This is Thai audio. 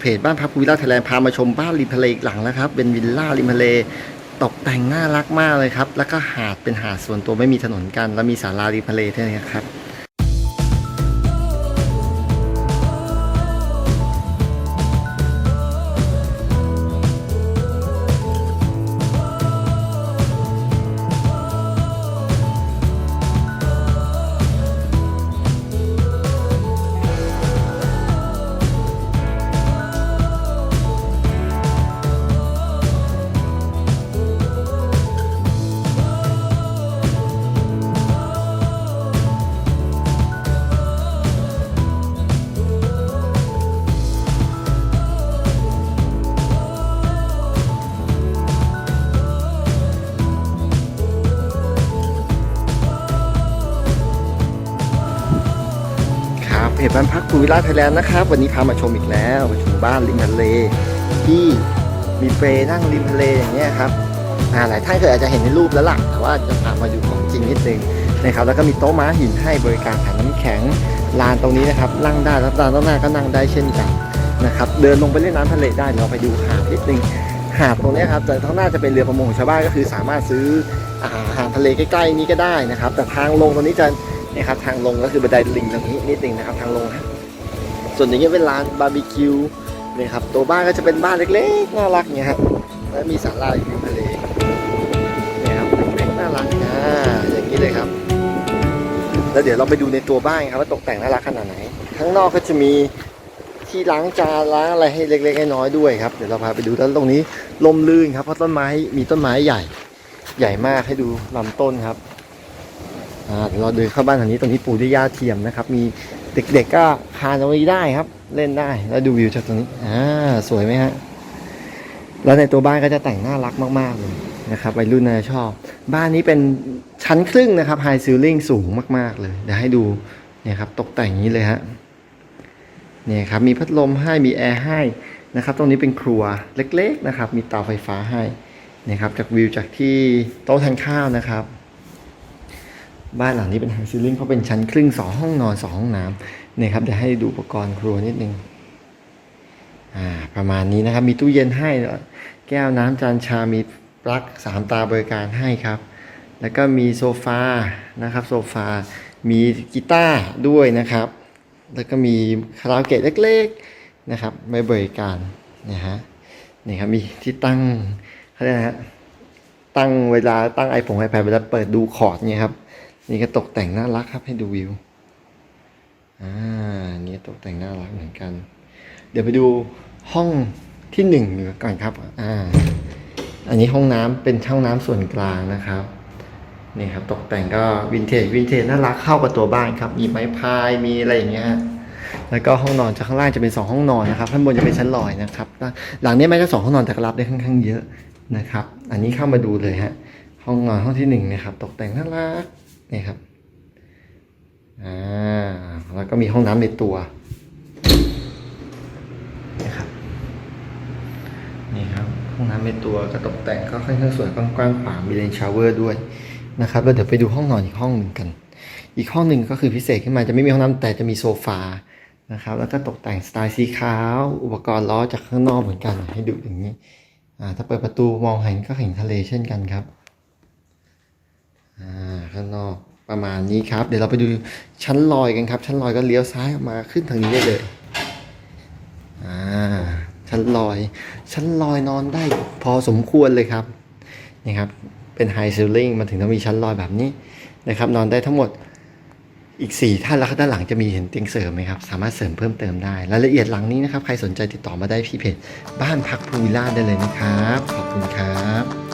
เพจบ้านพักวิลล่าไทยแลนด์พามาชมบ้านริมทะเลอีกหลังแล้วครับ เป็นวิลล่าริมทะเลตกแต่งน่ารักมากเลยครับ แล้วก็หาดเป็นหาดส่วนตัวไม่มีถนนกัน แล้วมีศาลาริมทะเลด้วยนะครับ เพจบ้านพักภูวิลล่าไทยแลนด์นะครับ วันนี้พามาชมอีกแล้วมาชมบ้านริมทะเล ที่มีเปรนั่งริมทะเลอย่างเงี้ยครับอ่าหลายท่านเคยอาจจะเห็นในรูปแล้วล่ะแต่ว่าจะพามาดูของจริงนิดนึงนะครับแล้วก็มีโต๊ะม้าหินให้บริการขายน้ำแข็งลานตรงนี้นะครับนั่งได้รับลานต้นหน้าก็นั่งได้เช่นกันนะครับเดินลงไปเล่นน้ำทะเลได้เราไปดูหาดนิดนึงหาดตรงนี้ครับแต่ข้างหน้าจะเป็นเรือประมงของชาวบ้านก็คือสามารถซื้ออาหารทะเลใกล้ๆนี้ก็ได้นะครับ แต่ทางลงตรงนี้จะ นี่ครับทางลงก็คือบันไดลิงตรงนี้นิดนึงนะครับทางลงนะส่วนอย่างเงี้ยเป็นร้านบาร์บีคิวนี่ครับตัวบ้านก็จะเป็นบ้านเล็กๆน่ารักเนี่ยครับแล้วมีศาลาอยู่ทะเลนี่ครับเล็กๆน่ารักอ่าอย่างนี้เลยครับ แล้วเดี๋ยวเราไปดูในตัวบ้านครับว่าตกแต่งน่ารักขนาดไหนข้างนอกก็จะมีที่ล้างจานล้างอะไรให้เล็กๆน้อยๆด้วยครับเดี๋ยวเราพาไปดูแล้วตรงนี้ลมลื่นครับเพราะต้นไม้มีต้นไม้ใหญ่ ใหญ่มากให้ดูลำต้นครับ อ่าเดี๋ยวเราเดินเข้าบ้านทางนี้ตรงนี้ปูด้วยหญ้าเทียมนะครับ มีเด็กๆก็คานตรงนี้ได้ครับ เล่นได้แล้วดูวิวจากตรงนี้อ่าสวยไหมฮะแล้วในตัวบ้านก็จะแต่งน่ารักมากๆเลยนะครับวัยรุ่นน่าจะชอบ บ้านนี้เป็นชั้นครึ่งนะครับไฮซิลลิ่งสูงมากๆเลยเดี๋ยวให้ดูเนี่ยครับตกแต่งอย่างนี้เลยฮะเนี่ยครับมีพัดลมให้มีแอร์ให้นะครับ ตรงนี้เป็นครัวเล็กๆนะครับ มีเตาไฟฟ้าให้นะครับจากวิวจากที่โต๊ะทานข้าวนะครับ บ้านหลังนี้เป็นไฮซีลิงเพราะเป็นชั้นครึ่งสองห้องนอนสองห้องน้ำเนี่ยครับเดี๋ยวให้ดูอุปกรณ์ครัวนิดนึงอ่าประมาณนี้นะครับ มีตู้เย็นให้แก้วน้ำจานชามีปลั๊กสามตาบริการให้ครับ แล้วก็มีโซฟานะครับโซฟา มีกีตาร์ด้วยนะครับ แล้วก็มีคาราโอเกะเล็กๆนะครับไว้บริการนะฮะนี่ครับมีที่ตั้งเขาเรียกนะฮะตั้งเวลาตั้งไอผงไอแพดเวลาเปิดดูคอร์ดเนี่ยครับ นี่ก็ตกแต่งน่ารักครับให้ดูวิว อ่า นี่ตกแต่งน่ารักเหมือนกัน เดี๋ยวไปดูห้องที่หนึ่งก่อนครับ อ่า อันนี้ห้องน้ำเป็นห้องน้ำส่วนกลางนะครับ นี่ครับตกแต่งก็วินเทจวินเทจน่ารักเข้ากับตัวบ้านครับ มีไม้พายมีอะไรอย่างเงี้ยฮะแล้วก็ห้องนอนจากข้างล่างจะเป็นสองห้องนอนนะครับข้างบนจะเป็นชั้นลอยนะครับ หลังนี้ไม่ใช่สองห้องนอนแต่ก็รับได้ค่อนข้างเยอะนะครับ อันนี้เข้ามาดูเลยฮะ ห้องนอนห้องที่หนึ่งนะครับ ตกแต่งน่ารัก นี่ครับอ่าแล้วก็มีห้องน้ำในตัวนี่ครับนี่ครับห้องน้ำในตัวก็ตกแต่งก็ค่อนข้างสวยกว้างๆขวางมีเลนชาวเวอร์ด้วยนะครับแล้วเดี๋ยวไปดูห้องนอนอีกห้องหนึ่งกัน อีกห้องหนึ่งก็คือพิเศษขึ้นมาจะไม่มีห้องน้ำแต่จะมีโซฟานะครับแล้วก็ตกแต่งสไตล์สีขาว อุปกรณ์ล้อจากข้างนอกเหมือนกันให้ดูอย่างนี้อ่าถ้าเปิดประตูมองเห็นก็เห็นทะเลเช่นกันครับ ข้างนอกประมาณนี้ครับ เดี๋ยวเราไปดูชั้นลอยกันครับ ชั้นลอยก็เลี้ยวซ้ายออกมาขึ้นทางนี้ได้เลยอ่าชั้นลอย ชั้นลอยนอนได้พอสมควรเลยครับนี่ครับเป็นไฮซิลลิงมันถึงต้องมีชั้นลอยแบบนี้นะครับ นอนได้ทั้งหมดอีก 4 ท่านแล้วด้านหลังจะมีเห็นเตียงเสริมไหมครับ สามารถเสริมเพิ่มเติมได้รายละเอียดหลังนี้นะครับ ใครสนใจติดต่อมาได้ที่เพจบ้านพักพูวิลล่าได้เลยนะครับ ขอบคุณครับ